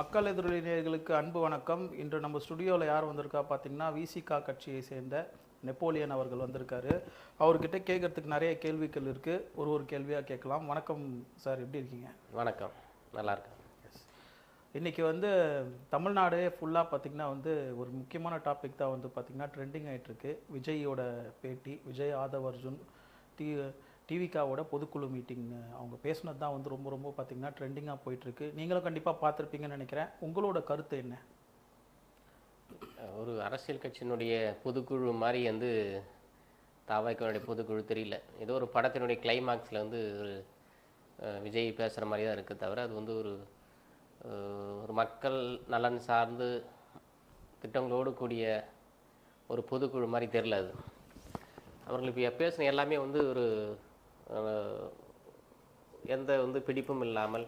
மக்கள் எதிரொலிகளுக்கு அன்பு வணக்கம். இன்று நம்ம ஸ்டுடியோவில் யார் வந்திருக்கா பார்த்தீங்கன்னா விசிகா கட்சியை சேர்ந்த நெப்போலியன் அவர்கள் வந்திருக்காரு. அவர்கிட்ட கேட்கறதுக்கு நிறைய கேள்விகள் இருக்குது ஒரு ஒரு கேள்வியாக கேட்கலாம். வணக்கம் சார் எப்படி இருக்கீங்க? வணக்கம். நல்லா இருக்கேன். இன்றைக்கி வந்து தமிழ்நாடே ஃபுல்லாக பார்த்திங்கன்னா வந்து ஒரு முக்கியமான டாபிக் தான் வந்து பார்த்திங்கன்னா ட்ரெண்டிங் ஆகிட்டுருக்கு விஜயோட பேட்டி விஜய் ஆதவ் அர்ஜுன் டி டிவிகாவோட பொதுக்குழு மீட்டிங் அவங்க பேசுனது தான் வந்து ரொம்ப ரொம்ப பார்த்திங்கன்னா ட்ரெண்டிங்காக போயிட்டுருக்கு. நீங்களும் கண்டிப்பாக பார்த்துருப்பீங்கன்னு நினைக்கிறேன். உங்களோட கருத்து என்ன? ஒரு அரசியல் கட்சியினுடைய பொதுக்குழு மாதிரி வந்து தாவாய்க்கனுடைய பொதுக்குழு தெரியல. ஏதோ ஒரு படத்தினுடைய கிளைமாக்ஸில் வந்து ஒரு விஜய் பேசுகிற மாதிரி தான் இருக்குது தவிர அது வந்து ஒரு ஒரு மக்கள் நலன் சார்ந்து திட்டங்களோடு கூடிய ஒரு பொதுக்குழு மாதிரி தெரில அது. அவர்கள் இப்போ பேசின எல்லாமே வந்து ஒரு எந்த வந்து பிடிப்பும் இல்லாமல்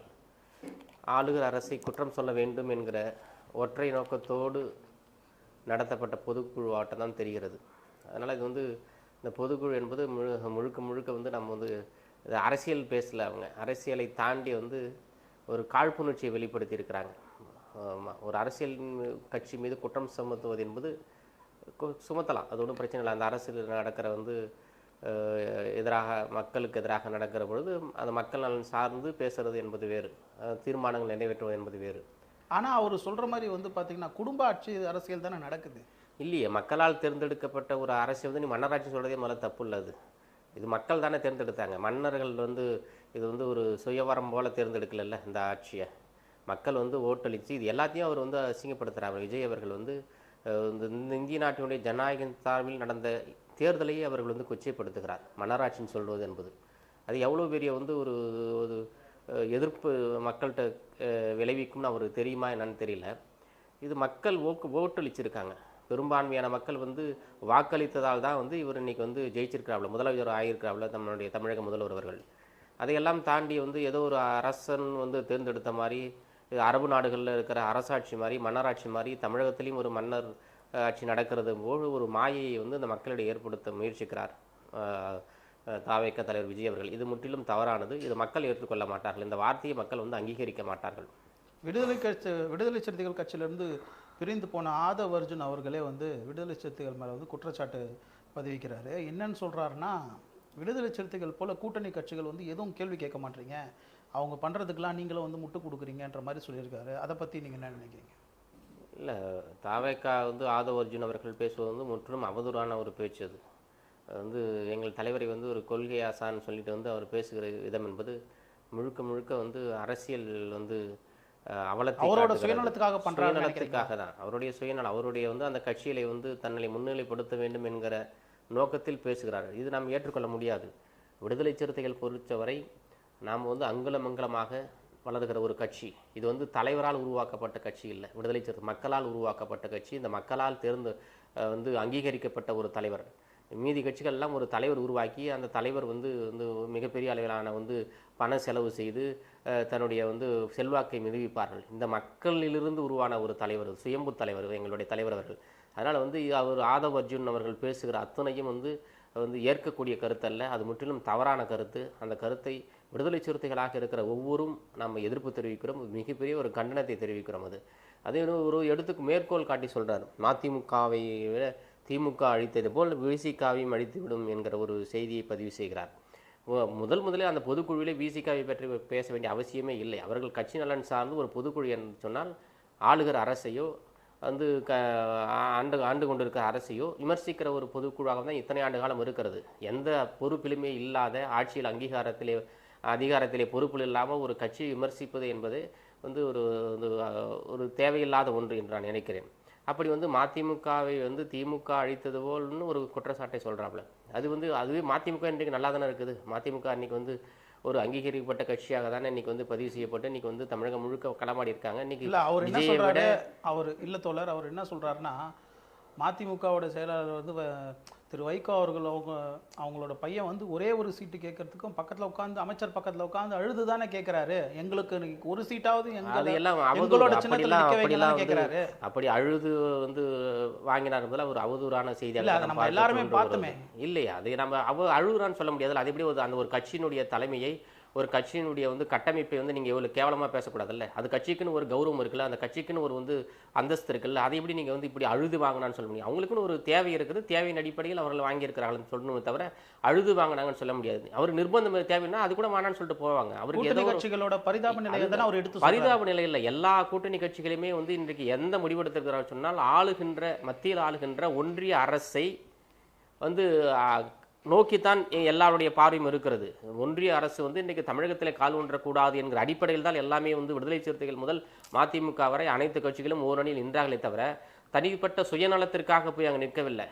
ஆளுகிற அரசை குற்றம் சொல்ல வேண்டும் என்கிற ஒற்றை நோக்கத்தோடு நடத்தப்பட்ட பொதுக்குழு ஆட்டம் தான் தெரிகிறது. அதனால் இது வந்து இந்த பொதுக்குழு என்பது முழு முழுக்க முழுக்க வந்து நம்ம வந்து இது அரசியல் பேசல அவங்க. அரசியலை தாண்டி வந்து ஒரு காழ்ப்புணர்ச்சியை வெளிப்படுத்தி இருக்கிறாங்க. ஒரு அரசியல் கட்சி மீது குற்றம் சுமத்துவது என்பது சுமத்தலாம். அது ஒன்றும் பிரச்சனை இல்லை. அந்த அரசியல் நடக்கிற வந்து எதிராக மக்களுக்கு எதிராக நடக்கிற பொழுது அந்த மக்கள் நலன் சார்ந்து பேசுறது என்பது வேறு. தீர்மானங்கள் நிறைவேற்றுவது என்பது வேறு. ஆனால் அவர் சொல்கிற மாதிரி வந்து பார்த்திங்கன்னா குடும்ப ஆட்சி அரசியல் தானே நடக்குது. இல்லையே மக்களால் தேர்ந்தெடுக்கப்பட்ட ஒரு அரசு வந்து நீ மன்னராட்சி சொல்றதே முதல்ல தப்பு இல்லை அது. இது மக்கள் தானே தேர்ந்தெடுத்தாங்க. மன்னர்கள் வந்து இது வந்து ஒரு சுயவரம் போல தேர்ந்தெடுக்கல இந்த ஆட்சியை. மக்கள் வந்து ஓட்டளித்து இது எல்லாத்தையும் அவர் வந்து அசிங்கப்படுத்துகிறார் விஜய் அவர்கள் வந்து இந்த இந்த இந்திய நாட்டினுடைய ஜனநாயக சார்பில் நடந்த தேர்தலையே அவர்கள் வந்து கொச்சைப்படுத்துகிறார். மன்னராட்சின்னு சொல்வது என்பது. அது எவ்வளோ பெரிய வந்து ஒரு ஒரு எதிர்ப்பு மக்கள்கிட்ட விளைவிக்கும்னு அவருக்கு தெரியுமா என்னன்னு தெரியல. இது மக்கள் ஓக்கு ஓட்டளிச்சிருக்காங்க. பெரும்பான்மையான மக்கள் வந்து வாக்களித்ததால் தான் வந்து இவர் இன்னைக்கு வந்து ஜெயிச்சிருக்கிறாப்ல முதலமைச்சர் ஆகியிருக்கிறாப்ல நம்மளுடைய தமிழக முதல்வர் அவர்கள். அதையெல்லாம் தாண்டி வந்து ஏதோ ஒரு அரசன் வந்து தேர்ந்தெடுத்த மாதிரி அரபு நாடுகளில் இருக்கிற அரசாட்சி மாதிரி மன்னராட்சி மாதிரி தமிழகத்திலையும் ஒரு மன்னர் ஆட்சி நடக்கிறது போது ஒரு மாயையை வந்து இந்த மக்களிடையே ஏற்படுத்த முயற்சிக்கிறார். தாவேக்க தலைவர் விஜய் அவர்கள். இது முற்றிலும் தவறானது. இது மக்கள் ஏற்றுக்கொள்ள மாட்டார்கள். இந்த வார்த்தையை மக்கள் வந்து அங்கீகரிக்க மாட்டார்கள். விடுதலை கட்சி விடுதலை சிறுத்தைகள் கட்சியிலேருந்து பிரிந்து போன ஆதவ் அர்ஜுன் அவர்களே வந்து விடுதலை சிறுத்தைகள் மேலே வந்து குற்றச்சாட்டு பதிவிக்கிறாரு. என்னன்னு சொல்கிறாருன்னா விடுதலை சிறுத்தைகள் போல் கூட்டணி கட்சிகள் வந்து எதுவும் கேள்வி கேட்க மாட்டீங்க. அவங்க பண்ணுறதுக்கெல்லாம் நீங்களும் வந்து முட்டு கொடுக்குறீங்கன்ற மாதிரி சொல்லியிருக்காரு. அதை பற்றி நீங்கள் என்ன நினைக்கிறீங்க? இல்லை தாவேக்கா வந்து ஆதவ அர்ஜுன் அவர்கள் பேசுவது வந்து முற்றிலும் அவதூறான ஒரு பேச்சு அது. வந்து எங்கள் தலைவரை வந்து ஒரு கொள்கை ஆசான்னு சொல்லிட்டு வந்து அவர் பேசுகிற விதம் என்பது முழுக்க முழுக்க வந்து அரசியல் வந்து அவலத்தை அவரோட. சுயநலத்துக்காக பண்றாருன்னு சுயநலத்துக்காக தான். அவருடைய சுயநலம் அவருடைய வந்து அந்த கட்சியிலே வந்து தன்னை முன்னிலைப்படுத்த வேண்டும் என்கிற நோக்கத்தில் பேசுகிறார். இது நாம் ஏற்றுக்கொள்ள முடியாது. விடுதலை சிறுத்தைகள் பொறுத்தவரை நாம் வந்து அங்குலமங்கலமாக வளர்கிற ஒரு கட்சி. இது வந்து தலைவரால் உருவாக்கப்பட்ட கட்சி இல்லை. விடுதலை சிறுத்தை மக்களால் உருவாக்கப்பட்ட கட்சி. இந்த மக்களால் தேர்ந்து வந்து அங்கீகரிக்கப்பட்ட ஒரு தலைவர். மீதி கட்சிகள்லாம் ஒரு தலைவர் உருவாக்கி அந்த தலைவர் வந்து வந்து மிகப்பெரிய அளவிலான வந்து பண செலவு செய்து தன்னுடைய வந்து செல்வாக்கை நிரூபிப்பார்கள். இந்த மக்களிலிருந்து உருவான ஒரு தலைவர் சுயம்பு தலைவர் எங்களுடைய தலைவர் அவர்கள். அதனால் வந்து அவர் ஆதவ் அர்ஜுன் அவர்கள் பேசுகிற அத்தனையும் வந்து வந்து ஏற்கக்கூடிய கருத்தல்ல. அது முற்றிலும் தவறான கருத்து. அந்த கருத்தை விடுதலை சிறுத்தைகளாக இருக்கிற ஒவ்வொரும் நம்ம எதிர்ப்பு தெரிவிக்கிறோம். மிகப்பெரிய ஒரு கண்டனத்தை தெரிவிக்கிறோம் அது. அதே ஒரு- இடத்துக்கு எடுத்துக்கு மேற்கோள் காட்டி சொல்கிறார் மதிமுகவை விட திமுக அழித்தது போல் விசிகாவையும் அழித்துவிடும் என்கிற ஒரு செய்தியை பதிவு செய்கிறார். முதல் முதலே அந்த பொதுக்குழுவிலே விசிகாவை பற்றி பேச வேண்டிய அவசியமே இல்லை. அவர்கள் கட்சி நலன் சார்ந்து ஒரு பொதுக்குழு என்று சொன்னால் ஆளுகிற அரசையோ வந்து க ஆண்டு ஆண்டு கொண்டிருக்கிற அரசையோ விமர்சிக்கிற ஒரு பொதுக்குழுவாக தான் இத்தனை ஆண்டு காலம் இருக்கிறது. எந்த பொறுப்பிலுமே இல்லாத ஆட்சியில் அங்கீகாரத்திலே அதிகாரத்திலே பொறுப்பில் இல்லாமல் ஒரு கட்சியை விமர்சிப்பது என்பது வந்து ஒரு ஒரு தேவையில்லாத ஒன்று என்று நான் நினைக்கிறேன். அப்படி வந்து மதிமுகவை வந்து திமுக அழித்தது போல்னு ஒரு குற்றச்சாட்டை சொல்கிறாப்புல அது வந்து அதுவே மதிமுக இன்றைக்கு நல்லா தானே இருக்குது. மதிமுக இன்னைக்கு வந்து ஒரு அங்கீகரிக்கப்பட்ட கட்சியாக தானே இன்னைக்கு வந்து பதிவு செய்யப்பட்டு இன்னைக்கு வந்து தமிழகம் முழுக்க களமாடி இருக்காங்க. இன்னைக்கு இல்லை அவர் என்ன சொல்றாரு? அவர் இல்ல தோழர் அவர் என்ன சொல்றாருன்னா மதிமுகவோட செயலாளர் வந்து திரு வைகோ அவர்கள் அவங்க அவங்களோட பையன் வந்து ஒரே ஒரு சீட்டு கேட்கறதுக்கும் பக்கத்துல உட்காந்து அமைச்சர் பக்கத்துல உட்காந்து அழுது தானே கேட்கறாரு. எங்களுக்கு ஒரு சீட்டாவது எங்களோட சின்னத்துல கேட்கறாரு. அப்படி அழுது வந்து வாங்கினார் முதல்ல ஒரு அவதூறான இல்ல, அதை நம்ம எல்லாருமே பார்த்தோமே. இல்லையா அது நம்ம அவ அழுகுறான்னு சொல்ல முடியாது. அது எப்படி அந்த ஒரு கட்சியினுடைய தலைமையை ஒரு கட்சியினுடைய வந்து கட்டமைப்பை வந்து நீங்கள் இவ்வளோ கேவலமாக பேசக்கூடாதுல்ல? அது கட்சிக்குன்னு ஒரு கௌரவம் இருக்குல்ல? அந்த கட்சிக்குன்னு ஒரு வந்து அந்தஸ்து இருக்குல்ல? அதை எப்படி நீங்கள் வந்து இப்படி அழுது வாங்கினான்னு சொல்ல முடியும்? அவங்களுக்குன்னு ஒரு தேவை இருக்குது. தேவையின் அடிப்படையில் அவர்கள் வாங்கியிருக்கிறாங்கன்னு சொல்லணுமே தவிர அழுது வாங்கினாங்கன்னு சொல்ல முடியாது. அவர் நிர்பந்தம் தேவைன்னா அது கூட வேணான்னு சொல்லிட்டு போவாங்க. அவருக்கு ஏதோ கட்சிகளோட பரிதாப தானே அவர் எடுத்து. பரிதாப நிலையில் எல்லா கூட்டணி கட்சிகளுமே வந்து இன்றைக்கு எந்த முடிவெடுத்திருக்கிறார் சொன்னால் ஆளுகின்ற மத்தியில் ஆளுகின்ற ஒன்றிய அரசை வந்து நோக்கித்தான் எ- எல்லாருடைய பார்வையும் இருக்கிறது. ஒன்றிய அரசு வந்து இன்றைக்கு தமிழகத்தில் கால் ஊன்றக்கூடாது என்கிற அடிப்படையில் தான் எல்லாமே வந்து விடுதலை சிறுத்தைகள் முதல் மதிமுக வரை அனைத்து கட்சிகளும் ஓரணியில் நின்றார்களே தவிர தனிப்பட்ட சுயநலத்திற்காக போய் அங்கே நிற்கவில்லை.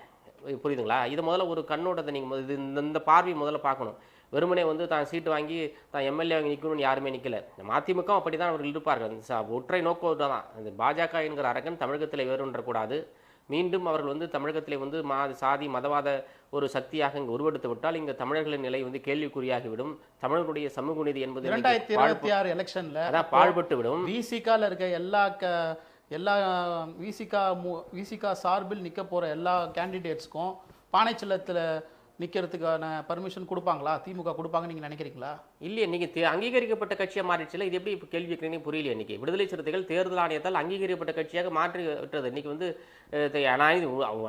புரியுதுங்களா? இது முதல்ல ஒரு கண்ணோட்டத்தை நீங்கள் இது இந்த- இந்த பார்வை முதல்ல பார்க்கணும். வெறுமனே வந்து தான் சீட்டு வாங்கி தான் எம்எல்ஏ வாங்கி நிற்கணும்னு யாருமே நிற்கல மதிமுக அப்படி தான் அவர்கள் இருப்பார்கள். ஒற்றை நோக்கம் தான். இந்த பாஜக என்கிற அரக்கன் தமிழகத்தில் வேறுன்றக்கூடாது மீண்டும் அவர்கள் வந்து தமிழகத்தில் வந்து மா சாதி மதவாத ஒரு சக்தியாக இங்கு உருவெடுத்து விட்டால் இங்கு தமிழர்களின் நிலை வந்து கேள்விக்குறியாகிவிடும். தமிழர்களுடைய சமூக நீதி என்பது இரண்டாயிரத்தி இருபத்தி ஆறு எலெக்ஷன்ல அதான் பாழ்பட்டு விடும் விசிகால இருக்க எல்லா எல்லா விசிகா விசிகா சார்பில் நிக்க போற எல்லா கேண்டிடேட்ஸ்க்கும் பானைச்சில்லத்தில் நிற்கிறதுக்கான பர்மிஷன் கொடுப்பாங்களா? திமுக கொடுப்பாங்கன்னு நீங்கள் நினைக்கிறீங்களா? இல்லையே நீங்கள் அங்கீகரிக்கப்பட்ட கட்சியாக மாறிடுச்சுல இது எப்படி இப்போ கேள்வி கேட்குறீங்க? புரியல இன்றைக்கி விடுதலை சிறுத்தைகள் தேர்தல் ஆணையத்தால் அங்கீகரிக்கப்பட்ட கட்சியாக மாற்றி விட்டுறது இன்னைக்கு வந்து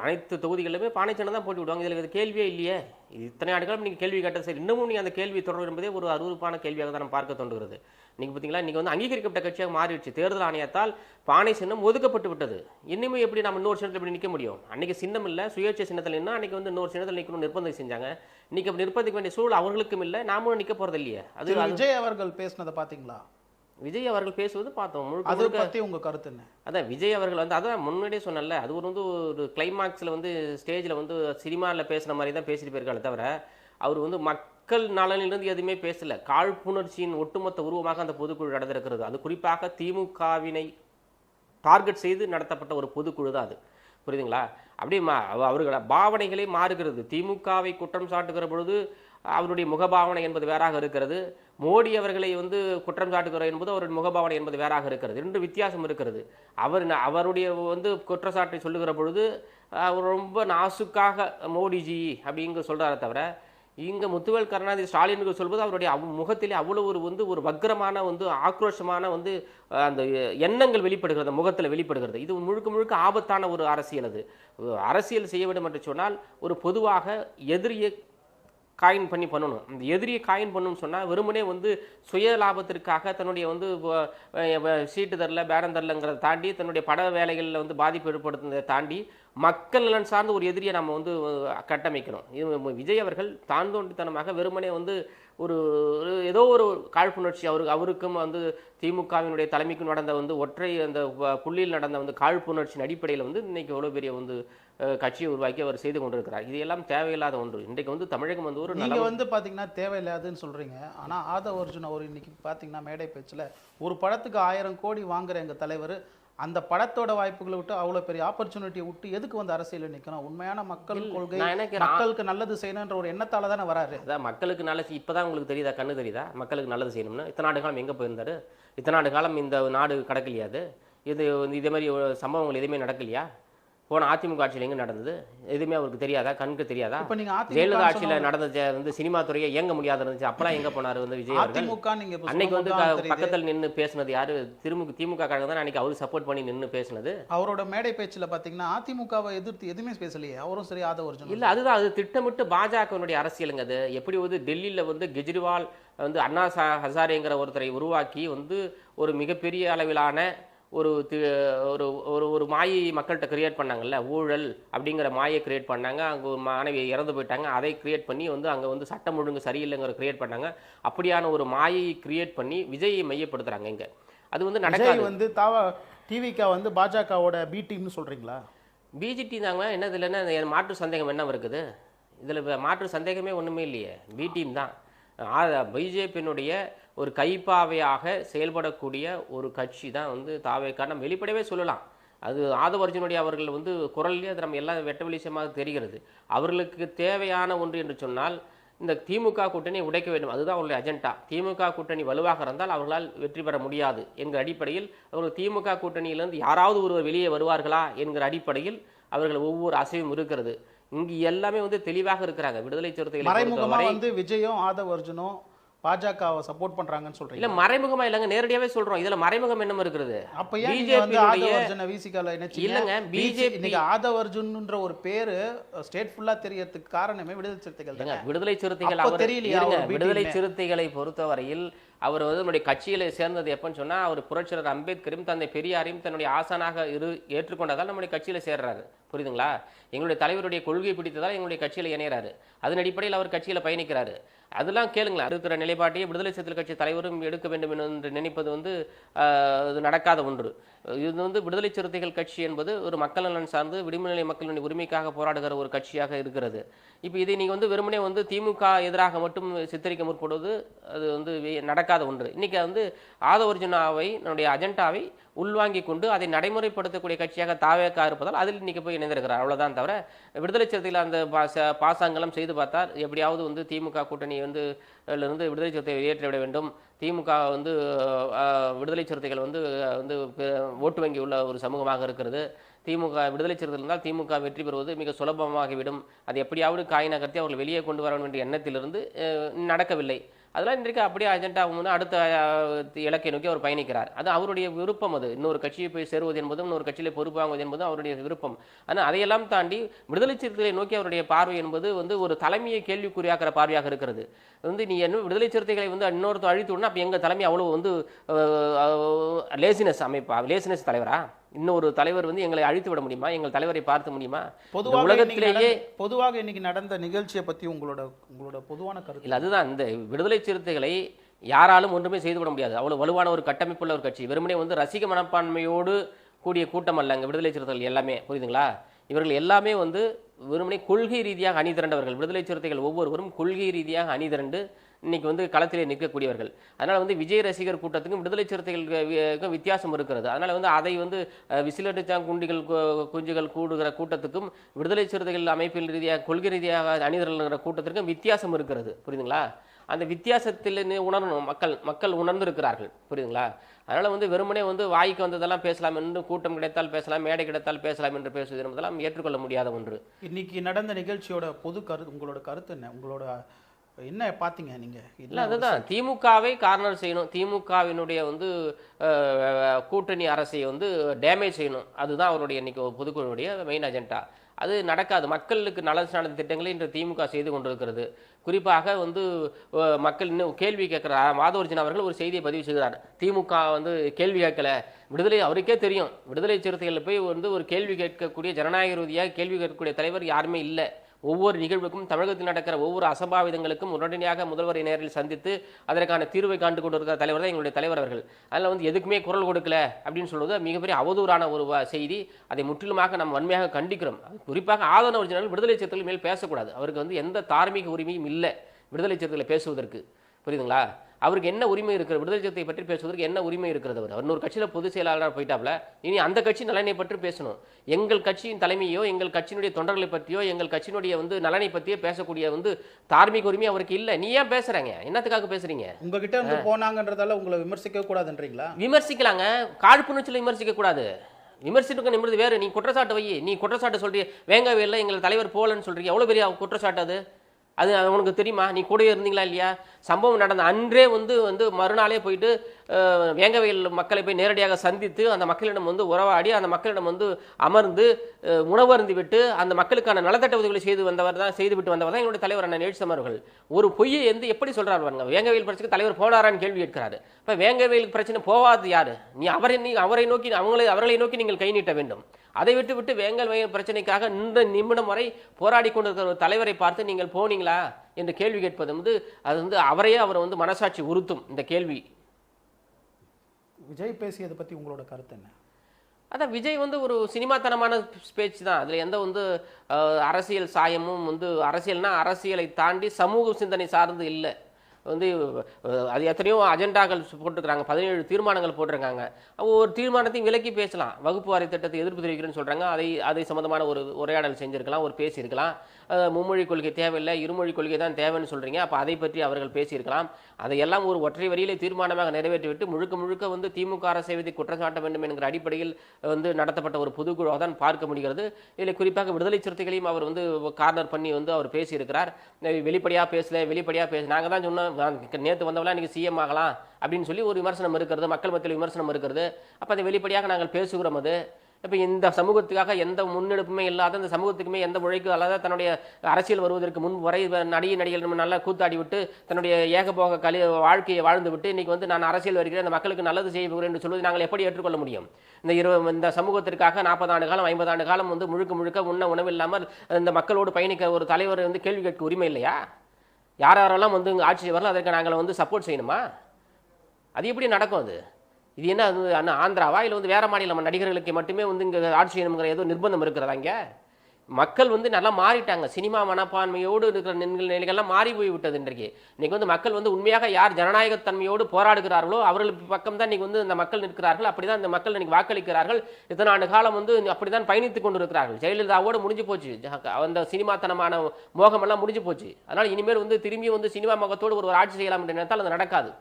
அனைத்து தொகுதிகளுமே தொகுதிகளிலுமே பானைச்சனை தான் போட்டி விடுவாங்க. இதில் கேள்வியே இல்லையே. இத்தனை ஆண்டுகளும் நீங்கள் கேள்வி கேட்டது சரி. இன்னமும் நீ அந்த கேள்வி தொடரும் என்பதே ஒரு அருவருப்பான கேள்வியாக தான் நம்ம பார்க்க தோன்றுகிறது. இன்னைக்கு பார்த்தீங்களா இன்னைக்கு வந்து அங்கீகரிக்கப்பட்ட கட்சியாக மாறிடுச்சு. தேர்தல் ஆணையத்தால் பானை சின்னம் ஒதுக்கப்பட்டு விட்டது. இன்னுமே எப்படி நம்ம இன்னொரு சின்னத்தில் எப்படி நிற்க முடியும்? அன்னைக்கு சின்னம் இல்லை சுயேட்சை சின்னத்தில் நின்னா அன்னைக்கு வந்து இன்னொரு சின்னத்தில் நிற்கணும் நிர்பந்தம் செஞ்சாங்க. இன்னைக்கு அப்படி நிர்பந்திக்க வேண்டிய சூழல் அவர்களுக்கும் இல்லை நாமளும் நிற்க போறது இல்லையே. அது விஜய் அவர்கள் பேசுனதை பாத்தீங்களா? விஜய் அவர்கள் பேசுவது பார்த்தோம். முழுக்க அதை முழுக்க பத்தி உங்க கருத்து என்ன? அதான் விஜய் அவர்கள் வந்து அதான் முன்னாடியே சொன்னல அது ஒரு வந்து ஒரு கிளைமாக்ஸில் வந்து ஸ்டேஜில் வந்து சினிமாவில் பேசுன மாதிரி தான் பேசிட்டு போயிருக்காரு தவிர அவர் வந்து மக்கள் நலனிலிருந்து எதுவுமே பேசல. காழ்ப்புணர்ச்சியின் ஒட்டுமொத்த உருவமாக அந்த பொதுக்குழு நடந்திருக்கிறது. அது குறிப்பாக திமுகவினை டார்கெட் செய்து நடத்தப்பட்ட ஒரு பொதுக்குழு தான் அது. புரியுதுங்களா? அப்படியே மா அவ- அவர்கள பாவனைகளே மாறுகிறது. திமுகவை குற்றம் சாட்டுகிற பொழுது அவருடைய முகபாவனை என்பது வேறாக இருக்கிறது. மோடி அவர்களை வந்து குற்றம் சாட்டுகிறார் என்பது அவருடைய முகபாவனை என்பது வேறாக இருக்கிறது. ரெண்டு வித்தியாசம் இருக்கிறது. அவர் அவருடைய வந்து குற்றச்சாட்டை சொல்லுகிற பொழுது அவர் ரொம்ப நாசுக்காக மோடிஜி அப்படிங்க சொல்கிறார தவிர இங்கே முத்துவேல் கருணாநிதி ஸ்டாலினுக்கு சொல்வது அவருடைய அவ் முகத்திலே அவ்வளோ ஒரு வந்து ஒரு வக்ரமான வந்து ஆக்ரோஷமான வந்து அந்த எண்ணங்கள் வெளிப்படுகிறது முகத்தில் வெளிப்படுகிறது. இது முழுக்க முழுக்க ஆபத்தான ஒரு அரசியல் அது. அரசியல் செய்ய வேண்டும் என்று சொன்னால் ஒரு பொதுவாக எதிரியை காயின் பண்ணி பண்ணணும். இந்த எதிரியை காயின் பண்ணணும்னு சொன்னால் வெறுமனே வந்து சுய லாபத்திற்காக தன்னுடைய வந்து சீட்டு தரல பேரம் தரலங்கிறத தாண்டி தன்னுடைய பட வேலைகளில் வந்து பாதிப்பு ஏற்படுத்துனதை தாண்டி மக்கள் நலன் சார்ந்த ஒரு எதிரியை நம்ம வந்து கட்டமைக்கணும். இது விஜய் அவர்கள் தான் தோன்றித்தனமாக வெறுமனே வந்து ஒரு ஒரு ஏதோ ஒரு காழ்ப்புணர்ச்சி அவருக்கு அவருக்கும் வந்து திமுகவினுடைய தலைமைக்கும் நடந்த வந்து ஒற்றை அந்த புள்ளியில் நடந்த வந்து காழ்ப்புணர்ச்சியின் அடிப்படையில் வந்து இன்னைக்கு எவ்வளோ பெரிய வந்து கட்சியை உருவாக்கி அவர் செய்து கொண்டிருக்கிறார். இது எல்லாம் தேவையில்லாத ஒன்று. இன்றைக்கு வந்து தமிழகம் வந்து ஒரு நீங்க நல்ல வந்து பாத்தீங்கன்னா தேவையில்லாதுன்னு சொல்றீங்க. ஆனா ஆதவ அர்ஜுன் அவர் இன்னைக்கு பாத்தீங்கன்னா மேடை பேச்சுல ஒரு படத்துக்கு ஆயிரம் கோடி வாங்குற எங்க தலைவர் அந்த படத்தோட வாய்ப்புகளை விட்டு அவ்வளவு பெரிய ஆப்பர்ச்சுனிட்டியை விட்டு எதுக்கு வந்து அரசியல் நிக்கணும்? உண்மையான மக்கள் கொள்கை மக்களுக்கு நல்லது செய்யணுன்ற ஒரு எண்ணத்தால தானே வராரு. அதான் மக்களுக்கு நல்லது இப்பதான் உங்களுக்கு தெரியுதா கண்ணு தெரியுதா? மக்களுக்கு நல்லது செய்யணும்னு. இத்தனை ஆண்டு காலம் எங்கே போயிருந்தாரு? இத்தனை ஆண்டு காலம் இந்த நாடு கடக்கலையா அது? இது இதே மாதிரி சம்பவங்கள் எதுவுமே நடக்கலையா? போன அதிமுக ஆட்சியில் எங்கே நடந்தது? எதுவுமே அவருக்கு தெரியாதா? கண்ணுக்கு தெரியாதா? ஜெயலலிதா ஆட்சியில் நடந்த வந்து சினிமா துறையை இயங்க முடியாத இருந்துச்சு. அப்பெல்லாம் எங்க போனாரு வந்து விஜய் அவர்கள்? அன்னைக்கு வந்து. பக்கத்தில் நின்னு பேசுனது யாரு? திமுக திமுக காரங்க தான் அன்னைக்கு அவரு சப்போர்ட் பண்ணி நின்னு பேசுனது. அவரோட மேடை பேச்சுல பாத்தீங்கன்னா அதிமுகவை எதிர்த்து எதுவுமே பேசலையே. அவரும் சரி ஆதவ அர்ஜுன் இல்ல அதுதான். அது திட்டமிட்டு பாஜகவினுடைய அரசியலுங்க அது. எப்படி வந்து டெல்லியில வந்து கெஜ்ரிவால் வந்து அண்ணா ஹசாரேங்கிற ஒருத்தரை உருவாக்கி வந்து ஒரு மிகப்பெரிய அளவிலான ஒரு தி- ஒரு ஒரு ஒரு மாயை மக்கள்கிட்ட கிரியேட் பண்ணாங்கல்ல ஊழல் அப்படிங்கிற மாயை கிரியேட் பண்ணாங்க. அங்கே ஒரு மாணவி இறந்து போயிட்டாங்க. அதை கிரியேட் பண்ணி வந்து அங்கே வந்து சட்டம் ஒழுங்கு சரியில்லைங்கிற கிரியேட் பண்ணாங்க. அப்படியான ஒரு மாயையை கிரியேட் பண்ணி விஜயை மையப்படுத்துறாங்க இங்க. அது வந்து நடக்காது. வந்து தாவ டிவிக வந்து பாஜகவோட பி டீம்னு சொல்றீங்களா? பிஜிடி தாங்க. என்ன இதில் என்ன மாற்று சந்தேகம் என்ன இருக்குது? இதில் மாற்று சந்தேகமே ஒன்றுமே இல்லையே. பி டீம் தான். பிஜேபியினுடைய ஒரு கைப்பாவையாக செயல்படக்கூடிய ஒரு கட்சி தான் வந்து தாவேக்கா. நம்ம வெளிப்படவே சொல்லலாம். அது ஆதவர்ஜுனுடைய அவர்கள் வந்து குரல்லே அது நம்ம எல்லாம் வெட்ட வெளிச்சமாக தெரிகிறது. அவர்களுக்கு தேவையான ஒன்று என்று சொன்னால் இந்த திமுக கூட்டணி உடைக்க வேண்டும். அதுதான் அவருடைய அஜெண்டா. திமுக கூட்டணி வலுவாக இருந்தால் அவர்களால் வெற்றி பெற முடியாது என்கிற அடிப்படையில் அவர்கள் திமுக கூட்டணியிலிருந்து யாராவது ஒருவர் வெளியே வருவார்களா என்கிற அடிப்படையில் அவர்கள் ஒவ்வொரு அசைவும் இருக்கிறது. இங்கு எல்லாமே வந்து தெளிவாக இருக்கிறாங்க. விடுதலை சிறுத்தைகளை மறைமுகமா பொறுத்தவரை வந்து விஜயும் ஆதவ அர்ஜுனும் பாஜகவை சப்போர்ட் பண்றாங்கன்னு இல்ல சொல்றீங்க மறைமுகமா இல்லைங்க நேரடியாவே சொல்றோம். இதுல மறைமுகம் என்னமா இருக்கிறது அப்ப ஏன் வந்து விசிகால இணைச்சீங்க? இல்லைங்க, BJP இன்னைக்கு ஆதவர்ஜுன்ன்ற ஒரு பேரு ஸ்டேட் ஃபுல்லா தெரியறதுக்கு காரணமே விடுதலை சிறுத்தைகள் விடுதலை சிறுத்தைகள் அவர் தெரியலையா விடுதலை? சிறுத்தைகளை பொறுத்தவரையில் அவர் வந்து நம்முடைய கட்சியில சேர்ந்தது எப்பன்னு சொன்னா அவர் புரட்சியர் அம்பேத்கரும் தந்தை பெரியாரையும் தன்னுடைய ஆசானாக இரு ஏற்றுக்கொண்டதால் நம்முடைய கட்சியில சேர்றாரு. புரியுதுங்களா? எங்களுடைய தலைவருடைய கொள்கை பிடித்ததால் எங்களுடைய கட்சியில இணையறாரு. அதன் அடிப்படையில் அவர் கட்சியில பயணிக்கிறாரு. அதெல்லாம் கேளுங்களேன். இருக்கிற நிலைப்பாட்டையே விடுதலை சிறுத்தைகள் கட்சி தலைவரும் எடுக்க வேண்டும் என்று நினைப்பது வந்து இது நடக்காத ஒன்று. இது வந்து விடுதலை சிறுத்தைகள் கட்சி என்பது ஒரு மக்கள் நலன் சார்ந்து விடுமுறை மக்களின் உரிமைக்காக போராடுகிற ஒரு கட்சியாக இருக்கிறது. இப்போ இதை நீங்கள் வந்து வெறுமனே வந்து திமுக எதிராக மட்டும் சித்தரிக்க முற்படுவது அது வந்து நடக்காத ஒன்று. இன்றைக்கி வந்து ஆதவர்ஜுனாவை நம்முடைய அஜெண்டாவை உள்வாங்கி கொண்டு அதை நடைமுறைப்படுத்தக்கூடிய கட்சியாக தாவேக்கா இருப்பதால் அதில் இன்றைக்கி போய் இணைந்திருக்கிறார். அவ்வளோதான் தவிர விடுதலை சிறுத்தைகள் அந்த பாச பாசாங்கலம் செய்து பார்த்தால் எப்படியாவது வந்து திமுக கூட்டணி வந்து இருந்து விடுதலை சிறுத்தை ஏற்றிவிட வேண்டும். திமுக வந்து விடுதலை சிறுத்தைகள் வந்து வந்து ஓட்டு வங்கி உள்ள ஒரு சமூகமாக இருக்கிறது. திமுக விடுதலை சிறுத்தைகள் இருந்தால் திமுக வெற்றி பெறுவது மிக சுலபமாகிவிடும். அது எப்படியாவது காய் நகர்த்தி அவர்கள் வெளியே கொண்டு வர வேண்டிய எண்ணத்திலிருந்து நடக்கவில்லை. அதெல்லாம் இன்றைக்கு அப்படியே அர்ஜென்ட் வந்து அடுத்த இலக்கை நோக்கி அவர் பயணிக்கிறார். அது அவருடைய விருப்பம் அது. இன்னொரு கட்சியை போய் சேருவது என்பதும் இன்னொரு கட்சியில பொறுப்பாங்குவது என்பதும் அவருடைய விருப்பம். ஆனால் அதையெல்லாம் தாண்டி விடுதலை சிறுத்தைகளை நோக்கி அவருடைய பார்வை என்பது வந்து ஒரு தலைமையை கேள்விக்குறியாக்கிற பார்வையாக இருக்கிறது. வந்து நீ என்ன விடுதலை சிறுத்தைகளை வந்து இன்னொருத்தர் அழித்து விடணும் அப்போ எங்கள் தலைமை அவ்வளோ வந்து லேசினஸ் அமைப்பா? லேசினஸ் தலைவரா? இன்னொரு தலைவர் வந்து எங்களை அழித்து விட முடியுமா? எங்கள் தலைவரை பார்த்து முடியுமா? பொதுவாக உலகத்திலேயே பொதுவாக இன்னைக்கு நடந்த நிகழ்ச்சியை பத்தி உங்களோட உங்களோட பொதுவான கருத்து. இல்லை அதுதான். இந்த விடுதலை சிறுத்தைகளை யாராலும் ஒன்றுமே செய்துவிட முடியாது. அவ்வளோ வலுவான ஒரு கட்டமைப்புள்ள ஒரு கட்சி. வெறுமனே வந்து ரசிக மனப்பான்மையோடு கூடிய கூட்டம் அல்ல அங்கே விடுதலை சிறுத்தைகள் எல்லாமே. புரியுதுங்களா? இவர்கள் எல்லாமே வந்து வெறுமனே கொள்கை ரீதியாக அணி திரண்டவர்கள். விடுதலை சிறுத்தைகள் ஒவ்வொருவரும் கொள்கை ரீதியாக அணி திரண்டு இன்னைக்கு வந்து களத்திலே நிற்கக்கூடியவர்கள். அதனால் வந்து விஜய் ரசிகர் கூட்டத்துக்கும் விடுதலை சிறுத்தைகளுக்கும் வித்தியாசம் இருக்கிறது. அதனால் வந்து அதை வந்து அஹ், விசிலடிச்சாங் குண்டிகள் கு- குஞ்சுகள் கூடுகிற கூட்டத்துக்கும் விடுதலை சிறுத்தைகள் அமைப்பில் ரீதியாக கொள்கை ரீதியாக அணிதிரளுகிற கூட்டத்திற்கும் வித்தியாசம் இருக்கிறது. புரியுதுங்களா? அந்த வித்தியாசத்தில் உணரணும். மக்கள் மக்கள் உணர்ந்திருக்கிறார்கள். புரியுதுங்களா? அதனால் வந்து வெறுமனே வந்து வாய்க்கு வந்ததெல்லாம் பேசலாம் என்று கூட்டம் கிடைத்தால் பேசலாம் மேடை கிடைத்தால் பேசலாம் என்று பேசுவது என்பதெல்லாம் ஏற்றுக்கொள்ள முடியாத ஒன்று. இன்னைக்கு நடந்த நிகழ்ச்சியோட பொது கருத்து உங்களோட கருத்து என்ன? உங்களோட என்ன பாத்தீங்க நீங்க? இல்லை அதுதான். திமுகவை கார்னர் செய்யணும். திமுகவினுடைய வந்து கூட்டணி அரசை வந்து டேமேஜ் செய்யணும். அதுதான் அவருடைய இன்னைக்கு ஒரு பொதுக்குழுவுடைய மெயின் அஜெண்டா அது நடக்காது. மக்களுக்கு நலன் சார்ந்த திட்டங்களை இன்று திமுக செய்து கொண்டிருக்கிறது. குறிப்பாக வந்து மக்கள் இன்னும் கேள்வி கேட்குற மாதவர்ஜன் அவர்கள் ஒரு செய்தியை பதிவு செய்கிறார். திமுக வந்து கேள்வி கேட்கல. விடுதலை அவருக்கே தெரியும். விடுதலை சிறுத்தைகள் போய் வந்து ஒரு கேள்வி கேட்கக்கூடிய ஜனநாயக ரீதியாக கேள்வி கேட்கக்கூடிய தலைவர் யாருமே இல்லை. ஒவ்வொரு நிகழ்வுக்கும் தமிழகத்தில் நடக்கிற ஒவ்வொரு அசம்பாவிதங்களுக்கும் உடனடியாக முதல்வரை நேரில் சந்தித்து அதற்கான தீர்வை காண்டு கொண்டிருக்கிற தலைவர் தான் எங்களுடைய தலைவர் அவர்கள். அதில் வந்து எதுக்குமே குரல் கொடுக்கல அப்படின்னு சொல்வது மிகப்பெரிய அவதூறான ஒரு செய்தி. அதை முற்றிலுமாக நாம் வன்மையாக கண்டிக்கிறோம். குறிப்பாக ஆதரவு ஒரிஜினல் விடுதலை சிறுத்தைகள் மேல் பேசக்கூடாது. அவருக்கு வந்து எந்த தார்மீக உரிமையும் இல்லை விடுதலை சிறுத்தைகளை பேசுவதற்கு. புரியுதுங்களா? அவருக்கு என்ன உரிமை இருக்கிற விடுதலை சிறுத்தை பற்றி பேசுவதற்கு என்ன உரிமை இருக்கிறது அவர்? இன்னொரு கட்சியில் பொதுச் செயலாளராக போயிட்டாப்ல இனி அந்த கட்சி நலனை பற்றி பேசணும். எங்கள் கட்சியின் தலைமையோ எங்கள் கட்சியினுடைய தொண்டர்களை பற்றியோ எங்கள் கட்சியினுடைய வந்து நலனை பற்றியோ பேசக்கூடிய வந்து தார்மீக உரிமை அவருக்கு இல்லை. நீ ஏன் பேசுறீங்க? என்னத்துக்காக பேசுறீங்க? உங்ககிட்ட இருந்து போனாங்கன்றதால உங்களை விமர்சிக்க கூடாதுன்றீங்களா? விமர்சிக்கலாங்க. காழ்ப்புணர்ச்சியில் விமர்சிக்க கூடாது. விமர்சிக்க நிமிர்ந்து வேறு. நீ குற்றச்சாட்டு வை. நீ குற்றச்சாட்டு சொல்றிய வேங்கவேல எங்கள் தலைவர் போலன்னு சொல்றீங்க. எவ்வளோ பெரிய குற்றச்சாட்டு அது? அது உனக்கு தெரியுமா? நீ கூடவே இருந்தீங்களா இல்லையா? சம்பவம் நடந்த அன்றே வந்து வந்து மறுநாளே போயிட்டு வேங்கவையில் மக்களை போய் நேரடியாக சந்தித்து அந்த மக்களிடம் வந்து உறவாடி அந்த மக்களிடம் வந்து அமர்ந்து உணவருந்து விட்டு அந்த மக்களுக்கான நலத்திட்ட உதவிகளை செய்து வந்தவர் தான் செய்து விட்டு வந்தவர் தான் என்னுடைய தலைவர் அண்ணன் எழுச்சம் அவர்கள். ஒரு பொய்யை வந்து எப்படி சொல்கிறார் பாருங்க. வேங்கவையில் பிரச்சனைக்கு தலைவர் போனாரான்னு கேள்வி கேட்கிறாரு. இப்போ வேங்கவேல் பிரச்சனை போவாது யார்? நீ அவரை நீ அவரை நோக்கி அவங்களை அவர்களை நோக்கி நீங்கள் கை நீட்ட வேண்டும். அதை விட்டு விட்டு வேங்கல் வயல் பிரச்சனைக்காக இந்த நிமிடம் வரை போராடி கொண்டிருக்கிற ஒரு தலைவரை பார்த்து நீங்கள் போனீங்களா? என்று கேள்வி கேட்பது வந்து அது வந்து அவரையே அவரை வந்து மனசாட்சி உறுத்தும் இந்த கேள்வி. விஜய் பேசியதை பற்றி உங்களோட கருத்து என்ன? அதான் விஜய் வந்து ஒரு சினிமாத்தனமான ஸ்பேச் தான். அதில் எந்த வந்து அரசியல் சாயமும் வந்து அரசியல்னால் அரசியலை தாண்டி சமூக சிந்தனை சார்ந்து இல்லை. வந்து அது எத்தனையோ அஜெண்டாக்கள் போட்டிருக்கிறாங்க பதினேழு தீர்மானங்கள் போட்டிருக்காங்க. ஒரு தீர்மானத்தையும் விலக்கி பேசலாம். வகுப்பு வாரி திட்டத்தை எதிர்ப்பு தெரிவிக்கிறேன்னு சொல்கிறாங்க அதை அதை சம்மந்தமான ஒரு உரையாடல் செஞ்சிருக்கலாம் ஒரு பேசியிருக்கலாம். மும்மொழி கொள்கை தேவையில்லை இருமொழி கொள்கை தான் தேவைன்னு சொல்கிறீங்க அப்போ அதை பற்றி அவர்கள் பேசியிருக்கலாம். அதையெல்லாம் ஒரு ஒற்றை வரியிலே தீர்மானமாக நிறைவேற்றிவிட்டு முழுக்க முழுக்க வந்து திமுக அரசை விதி குற்றச்சாட்ட வேண்டும் என்கிற அடிப்படையில் வந்து நடத்தப்பட்ட ஒரு பொதுக்குழுவாக தான் பார்க்க முடிகிறது. இதில் குறிப்பாக விடுதலை சிறுத்தைகளையும் அவர் வந்து கார்னர் பண்ணி வந்து அவர் பேசியிருக்கிறார். வெளிப்படையாக பேசல வெளிப்படையாக பேச நாங்கள் தான் சொன்னோம் நேற்று வந்தவெல்லாம் இன்னைக்கு சிஎம் ஆகலாம் அப்படின்னு சொல்லி ஒரு விமர்சனம் இருக்கிறது மக்கள் மத்தியில் விமர்சனம் இருக்கிறது. அப்போ அதை வெளிப்படையாக நாங்கள் பேசுகிறோம் அது. இப்போ இந்த சமூகத்துக்காக எந்த முன்னெடுப்புமே இல்லாத இந்த சமூகத்துக்குமே எந்த உழைப்பு அல்லாத தன்னுடைய அரசியல் வருவதற்கு முன் வரை நடிகை நடிகர் நம்ம நல்லா கூத்தாடி விட்டு தன்னுடைய ஏகபோக கலி வாழ்க்கையை வாழ்ந்து விட்டு இன்றைக்கி வந்து நான் அரசியல் வருகிறேன் இந்த மக்களுக்கு நல்லது செய்ய போகிறேன் என்று சொல்வது நாங்கள் எப்படி ஏற்றுக்கொள்ள முடியும்? இந்த இரு இந்த சமூகத்திற்காக நாற்பது ஆண்டு காலம் ஐம்பது ஆண்டு காலம் வந்து முழுக்க முழுக்க உண்ண உணவில்லாமல் இந்த மக்களோடு பயணிக்க ஒரு தலைவர் வந்து கேள்வி கேட்க உரிமை இல்லையா? யார் யாரெல்லாம் வந்து இங்கே ஆட்சி வரலாம் அதற்கு நாங்கள் வந்து சப்போர்ட் செய்யணுமா? அது எப்படி நடக்கும் அது? இது என்ன அது அண்ணா ஆந்திராவா? இல்லை வந்து வேறு மாநிலம் நடிகர்களுக்கு மட்டுமே வந்து இங்கே ஆட்சி செய்யணுங்கிற ஏதோ நிர்பந்தம் இருக்கிறதா இங்கே? மக்கள் வந்து நல்லா மாறிட்டாங்க. சினிமா மனப்பான்மையோடு இருக்கிற நிலைகள்லாம் மாறி போய் விட்டது இன்றைக்கு. இன்றைக்கி வந்து மக்கள் வந்து உண்மையாக யார் ஜனநாயகத்தன்மையோடு போராடுகிறார்களோ அவர்களுக்கு பக்கம் தான் இன்னைக்கு வந்து இந்த மக்கள் நிற்கிறார்கள். அப்படிதான் இந்த மக்கள் இன்றைக்கி வாக்களிக்கிறார்கள். இத்தனை ஆண்டு காலம் வந்து அப்படிதான் பயணித்து கொண்டிருக்கிறார்கள். ஜெயலலிதாவோடு முடிஞ்சு போச்சு. அந்த சினிமாத்தனமான மோகமெல்லாம் முடிஞ்சு போச்சு. அதனால் இனிமேல் வந்து திரும்பி வந்து சினிமா முகத்தோடு ஒரு ஆட்சி செய்யலாம் என்று நினைத்தால் அது நடக்காது.